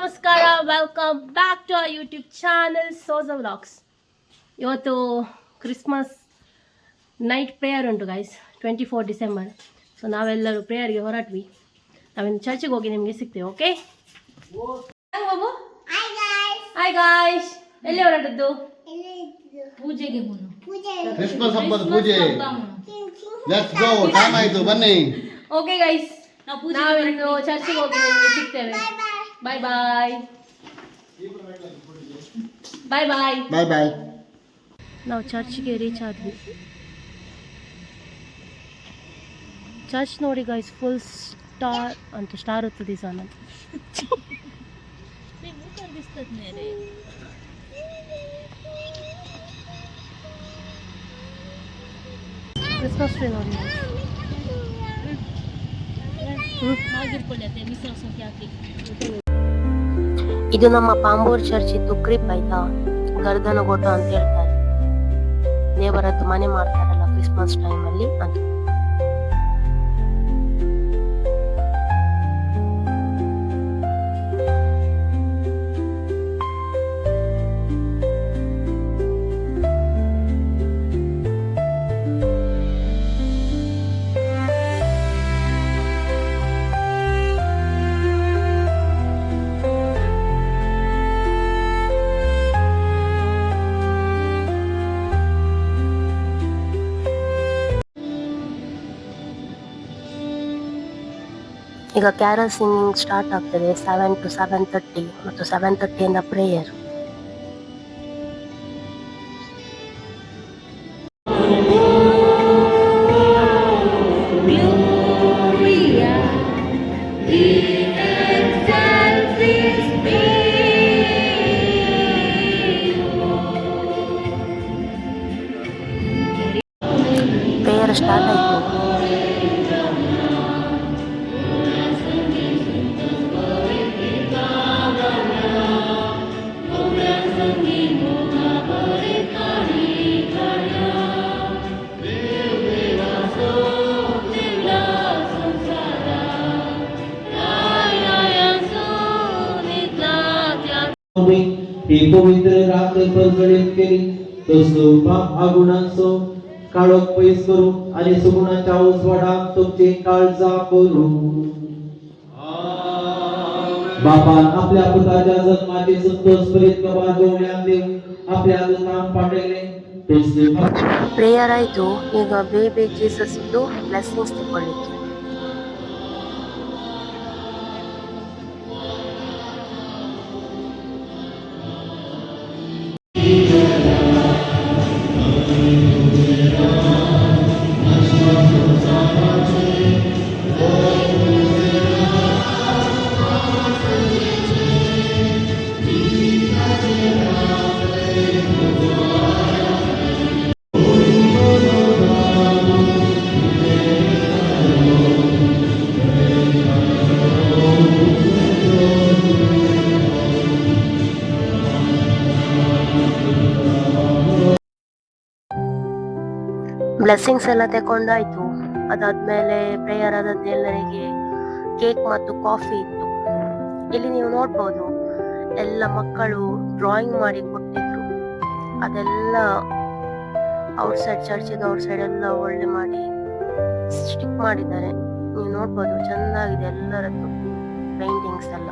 ನಮಸ್ಕಾರ welcome back to our YouTube channel Souza vlogs ಇವತ್ತು Christmas night prayer ಉಂಟು guys twenty four December so ನಾವೆಲ್ಲರೂ ಪ್ರೇಯರ್ಗೆ ಹೊರಟ್ವಿ. ನಾವಿನ್ನು ಚರ್ಚಿಗೆ ಹೋಗಿ ನಿಮಗೆ ಸಿಗ್ತೇವೆ ಓಕೆ ಬಾಬು ಹಾಯ್ ಗಾಯ್ಸ್ ಎಲ್ಲಿ ಹೊರಟದ್ದು? ಪೂಜೆಗೆ ಕ್ರಿಸ್ಮಸ್ ಹಬ್ಬದ ಪೂಜೆ. ಲೆಟ್ಸ್ ಗೋ ಟೈಮ್ ಆಯ್ತು. ಬನ್ನಿ. ಓಕೆ ಗೈಸ್ ನಾವು ಚರ್ಚಿಗೆ ಹೋಗಿ ನಿಮಗೆ ಸಿಗ್ತೇವೆ. ಬಾಯ್ ಬಾಯ್ ಬಾಯ್ ಬಾಯ್ ಬಾಯ್ ಬಾಯ್ ನಾವು ಚರ್ಚ್ಗೆ ರೀಚ್ ಆದ್ವಿ ಚರ್ಚ್ ನೋಡಿ ಗೈಸ್ ಫುಲ್ ಸ್ಟಾರ್ ಅಂತ ಸ್ಟಾರ್ ಹೊತ್ತು ಸಹ ಕರ್ದಿಸ್ತದ ಮೇಲೆ ಕ್ರಿಸ್ಮಸ್ ಟ್ರೀ ನೋಡಿ ಆಗಿರ್ಕೊಳ್ಳಿ ಅತ್ತೆ ಮಿಶ್ರ ಸಂಖ್ಯೆ ಹಾಕಿ ಇದು ನಮ್ಮ ಪಾಂಬೂರ್ ಚರ್ಚ್ ಇದ್ದು ಕ್ರಿಪ್ ಆಯ್ತಾ? ಗರ್ಧನಗೋಟ ಅಂತ ಹೇಳ್ತಾರೆ. ದೇವರದ್ದು ಮನೆ ಮಾಡ್ತಾರಲ್ಲ ಕ್ರಿಸ್ಮಸ್ ಟೈಮಲ್ಲಿ ಅಂತ. ಈಗ ಕ್ಯಾರಲ್ ಸಿಂಗಿಂಗ್ ಸ್ಟಾರ್ಟ್ ಆಗ್ತದೆ ಸೆವೆನ್ ಟು ಸೆವೆನ್ ತರ್ಟಿ ಮತ್ತು ಸೆವೆನ್ ತರ್ಟಿಯಿಂದ ಪ್ರೇಯರ್ ಪ್ರೇಯರ್ ಸ್ಟಾರ್ಟ್ ಆಯಿತು. तो स्वरूपाक आगुणांचो काळोख पयस करू आणि सुगुणाच्या उजवाडाक तुमची काळजा करू बापान आपल्या पुताच्या जन्माचे संतोष करीत कबार गवळ्यान देऊन आपल्या दुकान पाठवले Prayer I do, you know, baby Jesus do, blessings to quality. Blessings ಎಲ್ಲ ತಗೊಂಡಾಯ್ತು. ಅದಾದ್ಮೇಲೆ ಪ್ರೇಯರ್ ಆದದ್ದು ಎಲ್ಲರಿಗೆ ಕೇಕ್ ಮತ್ತು ಕಾಫಿ ಇತ್ತು. ಇಲ್ಲಿ ನೀವು ನೋಡ್ಬೋದು, ಎಲ್ಲ ಮಕ್ಕಳು ಡ್ರಾಯಿಂಗ್ ಮಾಡಿ ಕೊಟ್ಟಿದ್ರು. ಅದೆಲ್ಲ ಔಟ್ ಸೈಡ್ ಚರ್ಚಿದ ಔಟ್ ಸೈಡ್ ಎಲ್ಲ ಒಳ್ಳೆ ಮಾಡಿ ಸ್ಟಿಕ್ ಮಾಡಿದ್ದಾರೆ. ನೀವು ನೋಡ್ಬೋದು ಚೆಂದಾಗಿದೆ ಎಲ್ಲರದ್ದು ಪೇಂಟಿಂಗ್ಸ್ ಎಲ್ಲ.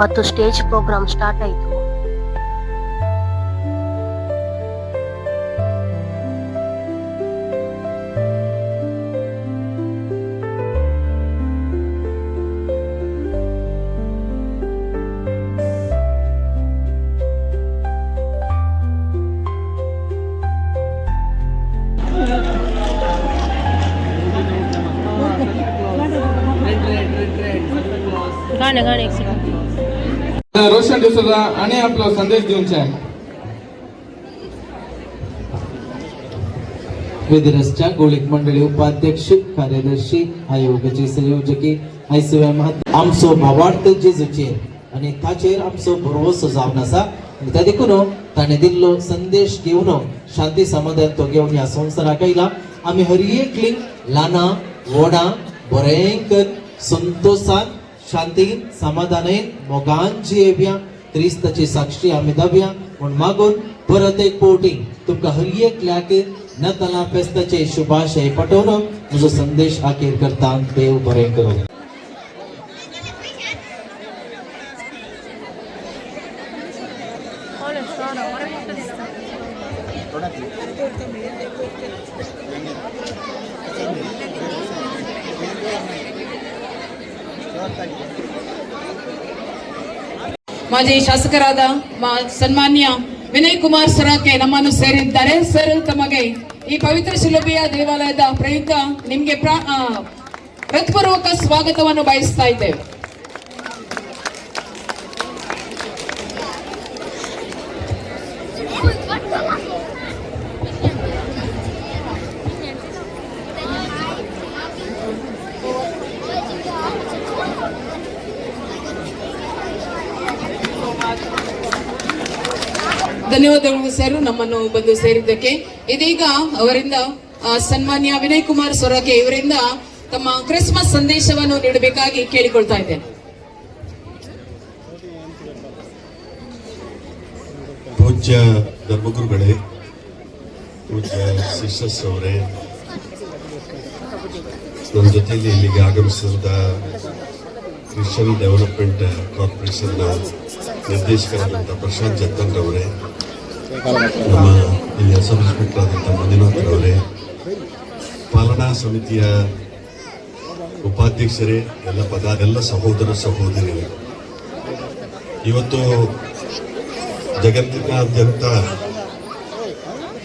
ಮತ್ತು ಸ್ಟೇಜ್ ಪ್ರೋಗ್ರಾಮ್ ಸ್ಟಾರ್ಟ್ ಆಯಿತು गाणे गाणे एक सेकंड रोशन डिसोजा आणि आपला संदेश देऊनचे वेदरसच्या गोळीक मंडळी उपाध्यक्ष कार्यदर्शी आयोगाची संयोजकी आयसीवाय महत्त्व आमचो भावार्थ जेजूचेर आनी ताचेर आमचो भरवसो जावन आसा आनी त्या देखून हो, ताणें दिल्लो संदेश घेवन हो, शांती समाधान तो घेवन ह्या संवसाराक आयला आमी हर एक लिंग ल्हाना व्हडा बरें संतोषान शांतीन समाधानान मोगान जियेवया क्रिस्ताची साक्षी आमी दावया म्हण मागून परत एक तुमकां हर एकल्याक नतला फेस्ताचे शुभाशय पटोवन म्हजो संदेश आखेर करता देव बरें करूँ ಮಾಜಿ ಶಾಸಕರಾದ ಸನ್ಮಾನ್ಯ ವಿನಯ್ ಕುಮಾರ್ ಸರಕ್ಕೆ ನಮ್ಮನ್ನು ಸೇರಿದ್ದಾರೆ. ಸರ್, ತಮಗೆ ಈ ಪವಿತ್ರ ಶಿಲುಬೆಯ ದೇವಾಲಯದ ಪ್ರಯುಕ್ತ ನಿಮಗೆ ಪ್ರಾ- ಹೃತ್ಪೂರ್ವಕ ಸ್ವಾಗತವನ್ನು ಬಯಸ್ತಾ ಇದ್ದೇವೆ. ಧನ್ಯವಾದಗಳು ಸರ್, ನಮ್ಮನ್ನು ಬಂದು ಸೇರಿದ್ದಕ್ಕೆ. ಇದೀಗ ಅವರಿಂದ ಸನ್ಮಾನ್ಯ ವಿನಯ್ ಕುಮಾರ್ ಸೊರಕೆ ಇವರಿಂದ ತಮ್ಮ ಕ್ರಿಸ್ಮಸ್ ಸಂದೇಶವನ್ನು ನೀಡಬೇಕಾಗಿ ಕೇಳಿಕೊಳ್ತಾ ಇದ್ದೇನೆ. ಪೂಜ್ಯ ಧರ್ಮಗುರುಗಳೇ, ಪೂಜ್ಯ ಸಿಸ್ಟರ್ಸ್ ಅವರೇ ನನ್ನ ಜೊತೆಯಲ್ಲಿ ಇಲ್ಲಿಗೆ ಆಗಮಿಸಿದ ಕ್ರಿಶ್ಚಿಯನ್ ಡೆವಲಪ್ಮೆಂಟ್ ಕಾರ್ಪೊರೇಷನ್ನ ನಿರ್ದೇಶಕರಾದಂಥ ಪ್ರಶಾಂತ್ ಜತ್ತನ್ ಅವರೇ ನಮ್ಮ ಇಲ್ಲಿ ಸಬ್ ಇನ್ಸ್ಪೆಕ್ಟರ್ ಮಂಜುನಾಥ್ ಅವರೇ ಪಾಲನಾ ಸಮಿತಿಯ ಉಪಾಧ್ಯಕ್ಷರೇ, ಎಲ್ಲ ಪದ, ಎಲ್ಲ ಸಹೋದರ ಸಹೋದರಿಯರೇ. ಇವತ್ತು ಜಗತ್ತಿನಾದ್ಯಂತ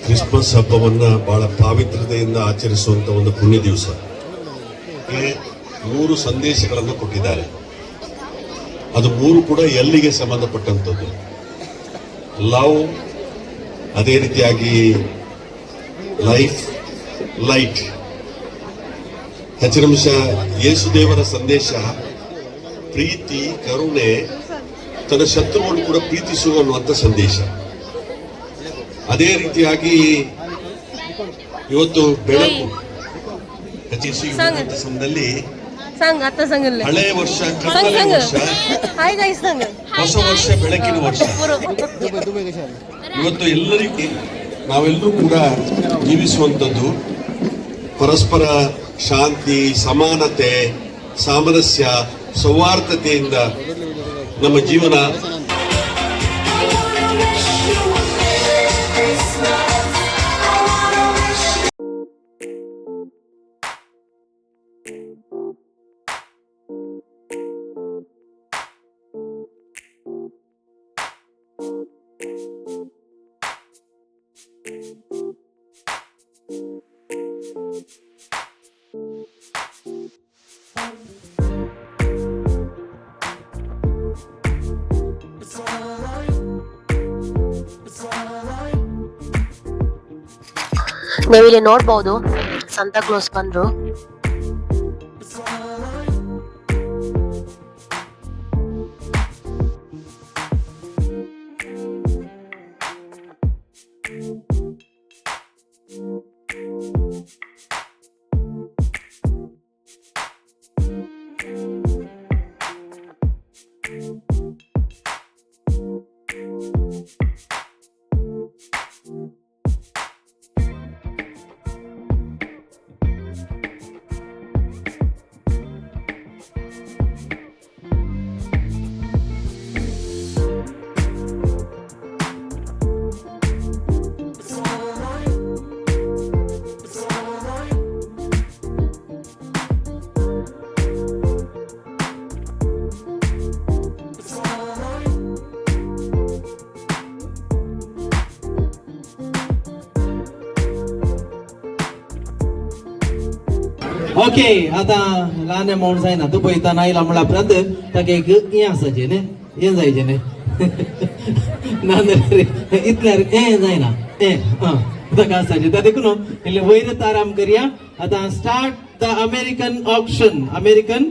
ಕ್ರಿಸ್ಮಸ್ ಹಬ್ಬವನ್ನು ಬಹಳ ಪಾವಿತ್ರತೆಯಿಂದ ಆಚರಿಸುವಂಥ ಒಂದು ಪುಣ್ಯ ದಿವಸ. ಮೂರು ಸಂದೇಶಗಳನ್ನು ಕೊಟ್ಟಿದ್ದಾರೆ. ಅದು ಮೂರು ಕೂಡ ಎಲ್ಲಿಗೆ ಸಂಬಂಧಪಟ್ಟಂಥದ್ದು ಲವ್ ಅದೇ ರೀತಿಯಾಗಿ ಲೈಫ್ ಲೈಟ್. ಹಚ್ಚಿನಂಶ ಯೇಸುದೇವರ ಸಂದೇಶ ಪ್ರೀತಿ ಕರುಣೆ ತನ್ನ ಶತ್ರುವನ್ನು ಕೂಡ ಪ್ರೀತಿಸುವ ಅನ್ನುವಂಥ ಸಂದೇಶ. ಅದೇ ರೀತಿಯಾಗಿ ಇವತ್ತು ಬೆಳಕು. ಹೆಚ್ಚಿಸಿ ಸಂಗ್ ಅತ್ತ ಸಂಗಲ್ಲಿ ಹಳೆಯ ವರ್ಷ ಹಾಯ್ ಗೈಸ್ ಸಂಗ್ ಹೊಸ ವರ್ಷ ಬೆಳಕಿನ ವರ್ಷ. ಇವತ್ತು ಎಲ್ಲರಿಗೂ ನಾವೆಲ್ಲರೂ ಕೂಡ ಜೀವಿಸುವಂಥದ್ದು ಪರಸ್ಪರ ಶಾಂತಿ ಸಮಾನತೆ ಸಾಮರಸ್ಯ ಸೌಹಾರ್ದತೆಯಿಂದ ನಮ್ಮ ಜೀವನ ನೀವಿಲ್ಲಿ ನೋಡ್ಬೋದು ಸಂತಾ ಕ್ಲೋಸ್ ಬಂದ್ರು. ஓகே அதான் லானே மவுண்ட் சாய் நான் போய் தான் நாயில் நம்மள பிறந்து தகேக்கு ஏன் சஜேனு ஏன் சாய்ஜேனு நான் इतल्या ए जायना ए तका साजे त्या देखून इल्ले वयर ताराम करया आता start the American auction American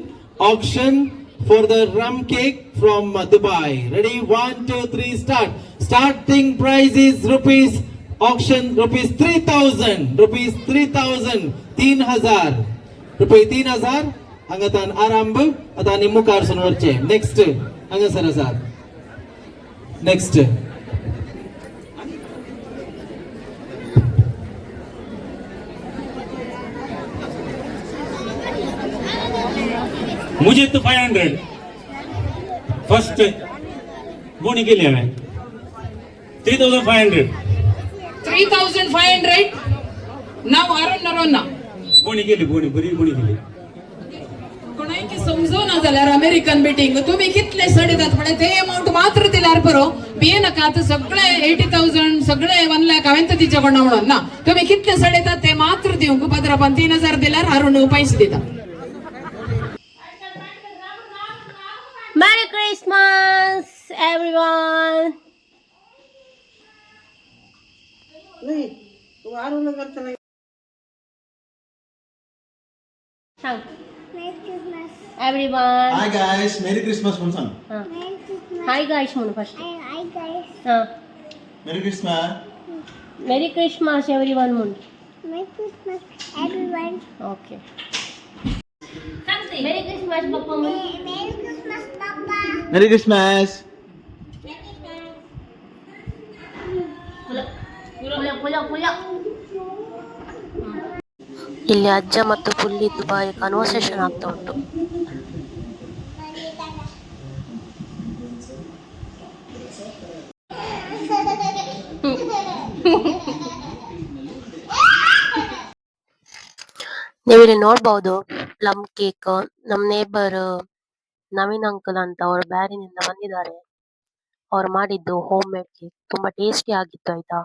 auction for the rum cake from Dubai. Ready? One, two, three, start. Starting price is rupees auction rupees three thousand. Rupees three thousand. Teen hazar. रुपये तीन हज़ार हांगा तान आरांब आतां आनी मुखार सून वरचे। नेक्स्ट हांगा सर आसा नेक्स्ट मुझे तो फाइव हंड्रेड फ़र्स्ट बोनी के लिए है three thousand five hundred three thousand five hundred नाव अरुण नरोना बोनी के लिए बोनी बरी बोनी के लिए कोणाकी समजून जाल्यार अमेरिकन मिटींग तुम्ही कितले सडयतात पण ते अमाऊंट मात्र दिल्यार बरो बिये नाका आतां सगळे एटी थाउजंड सगळे वन लॅक हांवें तर तिच्या कडनं म्हणून ना तुम्ही कितले सडयतात ते मात्र दिवंक भद्रपान तीन हजार दिल्यार अरुण पयशे दिता Merry Christmas, everyone! सांग. Everyone. Hi guys, Merry Christmas म्हणून सांग. हा. Hi guys म्हणून फर्स्ट Hi guys, हा Merry Christmas. Merry Christmas everyone म्हणून Merry Christmas everyone. Okay merry Christmas पप्पा म्हणून Merry Merry Christmas Papa. Merry ಇಲ್ಲಿ ಅಜ್ಜ ಮತ್ತು ಪುಲ್ಲಿ ದುಬಾಯಿ ಕನ್ವರ್ಸೇಷನ್ ಆಗ್ತಾ ಉಂಟು. ನೀವಿಲ್ಲಿ ನೋಡ್ಬಹುದು ಪ್ಲಮ್ ಕೇಕ್ ನಮ್ ನೇಬರ್ ನವೀನ್ ಅಂಕಲ್ ಅಂತ ಅವರು ಬ್ಯಾರಿನಿಂದ ಬಂದಿದ್ದಾರೆ. ಅವ್ರು ಮಾಡಿದ್ದು ಹೋಮ್ ಮೇಡ್ ಕೇಕ್ ತುಂಬಾ ಟೇಸ್ಟಿ ಆಗಿತ್ತು, ಆಯ್ತಾ?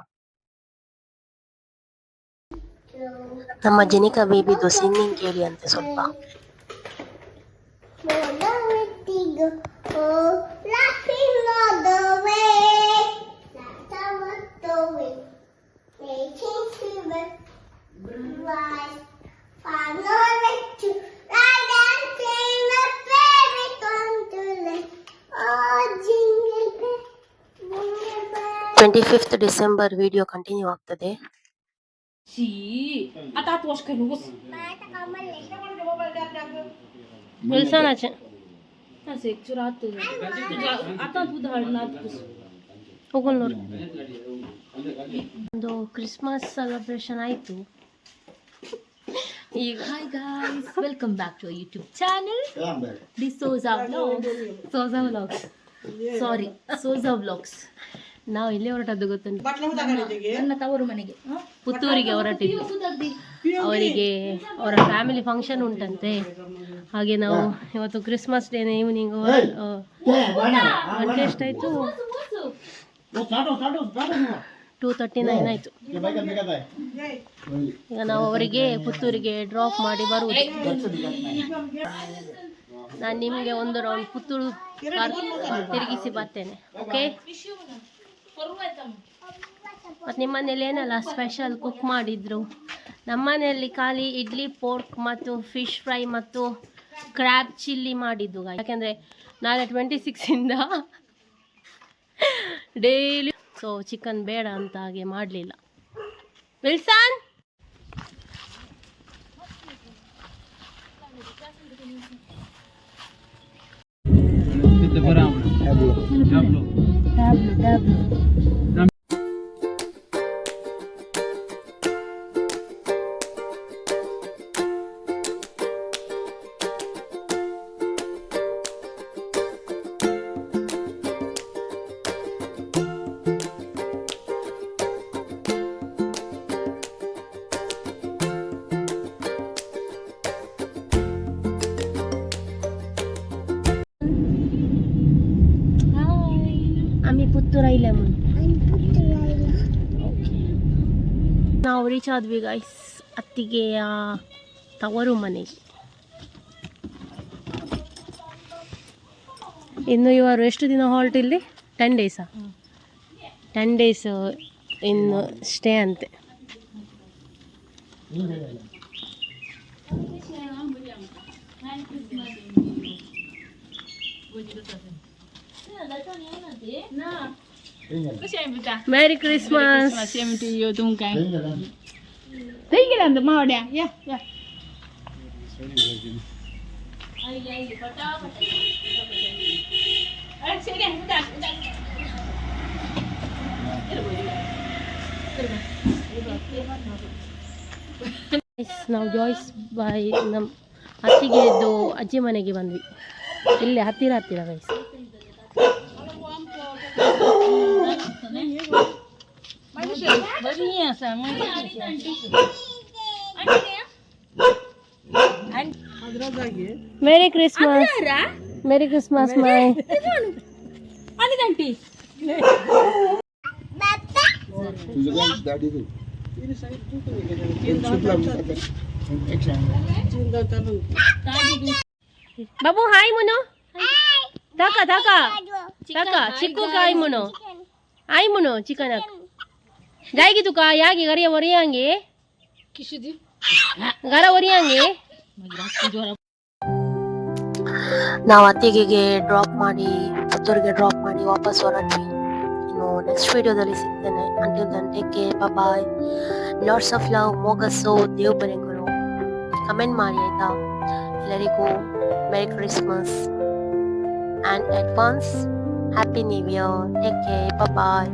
ತಮಜನಿಕಾ ಬೇಬಿ ದು ಸಿಂಗಿಂಗ್ ಕೇಳಿ ಅಂತ ಸ್ವಲ್ಪ. Twenty fifth December video continue ಆಗ್ತದೆ. ಛೀ ಆತ ಆತ ವಾಶ್ ಕೈ ನುಗ್ಗುಸ್ ಗುಲ್ಸನಾಚೆ ಅಸೆ ಚೂರ ಆತ ಆತ ಉದ್ದ ಹಣ್ಣು ಆತ ಹೋಗಲ್ ನೋಡಿ ಒಂದು ಕ್ರಿಸ್ಮಸ್ ಸೆಲೆಬ್ರೇಷನ್ ಆಯಿತು ಈಗ hi guys welcome back to YouTube channel the Souza vlogs Souza vlogs sorry Souza vlogs ನಾವು ಇಲ್ಲೇ ಹೊರಟದ್ದು ಗೊತ್ತುಂಟು. ನನ್ನ ತವರು ಮನೆಗೆ. ಪುತ್ತೂರಿಗೆ ಹೊರಟಿದ್ದು. ಅವರಿಗೆ ಅವರ ಫ್ಯಾಮಿಲಿ ಫಂಕ್ಷನ್ ಉಂಟಂತೆ. ಹಾಗೆ ನಾವು ಇವತ್ತು ಕ್ರಿಸ್ಮಸ್ ಡೇನ ಈವ್ನಿಂಗ್ ಗಂಟೆ ಎಷ್ಟಾಯ್ತು ಟೂ ತರ್ಟಿ ನೈನ್ ಆಯ್ತು? ಈಗ ನಾವು ಅವರಿಗೆ ಪುತ್ತೂರಿಗೆ ಡ್ರಾಪ್ ಮಾಡಿ ಬರುವುದು. ನಾನು ನಿಮಗೆ ಒಂದು ರೌಂಡ್ ಪುತ್ತೂರು ತಿರುಗಿಸಿ ಬರ್ತೇನೆ. ಓಕೆ ಮತ್ತು ನಿಮ್ಮ ಮನೇಲಿ ಏನಲ್ಲ ಸ್ಪೆಷಲ್ ಕುಕ್ ಮಾಡಿದ್ರು? ನಮ್ಮ ಮನೆಯಲ್ಲಿ ಖಾಲಿ ಇಡ್ಲಿ ಪೋರ್ಕ್ ಮತ್ತು ಫಿಶ್ ಫ್ರೈ ಮತ್ತು ಕ್ರ್ಯಾಬ್ ಚಿಲ್ಲಿ ಮಾಡಿದ್ದು ಯಾಕೆಂದರೆ ನಾಳೆ ಟ್ವೆಂಟಿ ಸಿಕ್ಸಿಂದ ಡೈಲಿ ಸೊ ಚಿಕನ್ ಬೇಡ ಅಂತ ಹಾಗೆ ಮಾಡಲಿಲ್ಲ. ವಿಲ್ಸನ್? ಜಾಬ್ಲೋ www పుత్తు రైలేము ನಾವು ರೀಚ್ ಆದ್ವಿ ಗೈಸ್ ಅತ್ತಿಗೆಯ ತವರು ಮನೆಗೆ. ಇನ್ನು ಇವರು ಎಷ್ಟು ದಿನ ಹಾಲ್ಟ್ ಇಲ್ಲಿ? ಟೆನ್ ಡೇಸಾ ಟೆನ್ ಡೇಸ್ ಇನ್ನು ಸ್ಟೇ ಅಂತೆ. Merry Christmas same to you ತುಮಕಾಯ ಹೆಂಗದ? ಹೇಗಿಲ್ಲ ಅಂತ ಮಾವಡ್ಯ ಯಾ ಯಾ ನಾವು ಜಾಯ್ಸ್ ಬಾಯ್ ನಮ್ಮ ಅತ್ತಿಗೆದು ಅಜ್ಜಿ ಮನೆಗೆ ಬಂದ್ವಿ ಇಲ್ಲೇ ಹತ್ತಿರ ಹತ್ತಿರ guys Merry Christmas. Merry Christmas, my. Babu, hi, Muno. ತಕ ತಕ ತಕ ಚಿಕ್ಕು ಕಾಯ್ ಮುನು ಆಯ್ ಮುನು ಚಿಕನ್ ಜಾಯ್ಗಿ ತುಕ ಯಾಗಿ ಗರಿಯ ಒರಿಯಂಗೆ ಗರ ಒರಿಯಂಗೆ ನಾವು ಅತ್ತಿಗೆಗೆ ಡ್ರಾಪ್ ಮಾಡಿ ಪುತ್ತೂರಿಗೆ ಡ್ರಾಪ್ ಮಾಡಿ ವಾಪಸ್ ಹೊರಟ್ವಿ ಇನ್ನು ನೆಕ್ಸ್ಟ್ ವಿಡಿಯೋದಲ್ಲಿ ಸಿಗ್ತೇನೆ until then take care bye lots of love ಮೋಗಸ್ಸು ದೇವ್ ಬರೆಗಳು ಕಮೆಂಟ್ ಮಾಡಿ ಆಯ್ತಾ ಎಲ್ಲರಿಗೂ merry Christmas and advance Happy New Year. Take care. Bye bye.